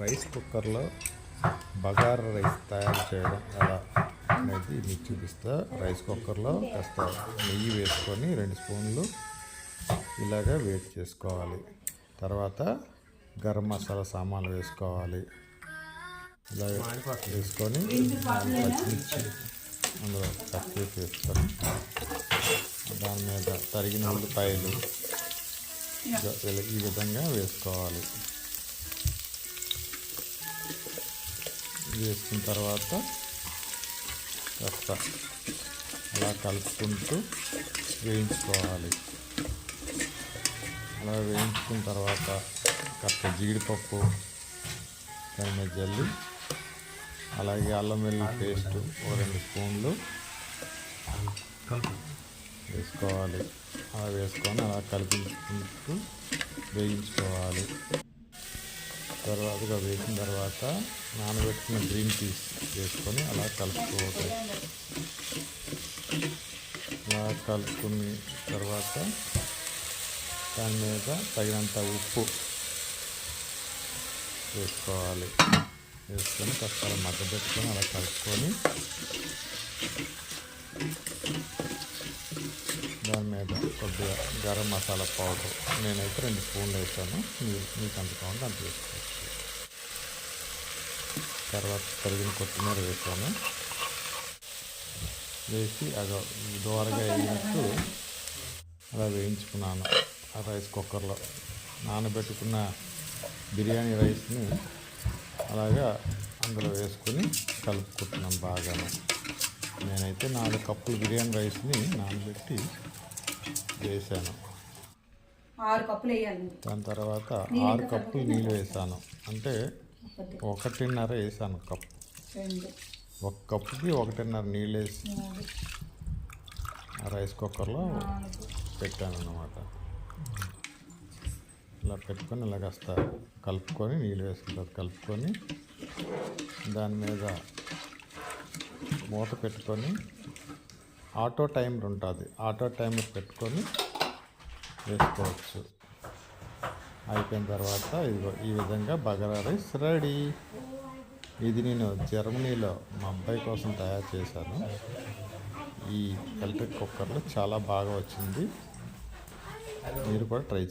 Rice కుక్కర్లో bagara rice తయారు చేయడం ఎలా అనేది మీకు చూపిస్తా. రైస్ కుక్కర్లో కాస్త నెయ్యి వేసుకొని రెండు స్పూన్లు ఇలాగా వేడి చేసుకోవాలి. తర్వాత గరం మసాలా సామాన్లు వేసుకోవాలి. ఇలా వేసుకొని పచ్చిమిర్చి అందులో కట్ చేసి వేసుకొని దాని మీద తరిగిన ఉల్లిపాయలు ఈ విధంగా వేసుకోవాలి. వేసుకున్న తర్వాత కాస్త అలా కలుపుకుంటూ వేయించుకోవాలి. అలా వేయించుకున్న తర్వాత కాస్త జీడిపప్పు దాని జల్లి అలాగే అల్లం వెల్లుల్లి పేస్ట్ ఒక రెండు స్పూన్లు వేసుకోవాలి. అలా వేసుకొని అలా కలిపించుకుంటూ వేయించుకోవాలి. తర్వాతగా వేసిన తర్వాత నానబెట్టిన గ్రీన్ పీస్ వేసుకొని అలా కలుపుకోవాలి. అలా కలుపుకున్న తర్వాత దాని మీద తగినంత ఉప్పు వేసుకోవాలి. వేసుకొని కాస్త అలా మగ్గబెట్టుకొని అలా కలుపుకొని కొద్దిగా గరం మసాలా పౌడర్. నేనైతే రెండు స్పూన్లు వేసాను. మీరు మీకు అంత కావాలంటే అంత వేసుకోవచ్చు. తర్వాత తరిగిన కొత్తిమీర వేసాను. వేసి అదో దోరగా వేయినట్టు అలా వేయించుకున్నాను. ఆ రైస్ కుక్కర్లో నానబెట్టుకున్న బిర్యానీ రైస్ని అలాగా అందులో వేసుకొని కలుపుకుంటున్నాను బాగానే. నేనైతే నాలుగు కప్పులు బిర్యానీ రైస్ని నానబెట్టి వేసాను. ఆరు కప్పులు వేయాలి. దాని తర్వాత ఆరు కప్పులు నీళ్ళు వేసాను. అంటే ఒకటిన్నర వేసాను కప్పు. ఒక కప్పుకి ఒకటిన్నర నీళ్ళు వేసి రైస్ కుక్కర్లో పెట్టాను అన్నమాట. ఇలా పెట్టుకొని ఇలా కాస్త కలుపుకొని నీళ్ళు వేసుకుంటారు కలుపుకొని దాని మీద మూత పెట్టుకొని ఆటో టైమర్ ఉంటుంది. ఆటో టైమర్ పెట్టుకొని వేసుకోవచ్చు. అయిపోయిన తర్వాత ఇదిగో ఈ విధంగా బగారా రైస్ రెడీ. ఇది నేను జర్మనీలో మా అబ్బాయి కోసం తయారు చేశాను. ఈ ఎలక్ట్రిక్ కుక్కర్లో చాలా బాగా వచ్చింది. మీరు కూడా ట్రై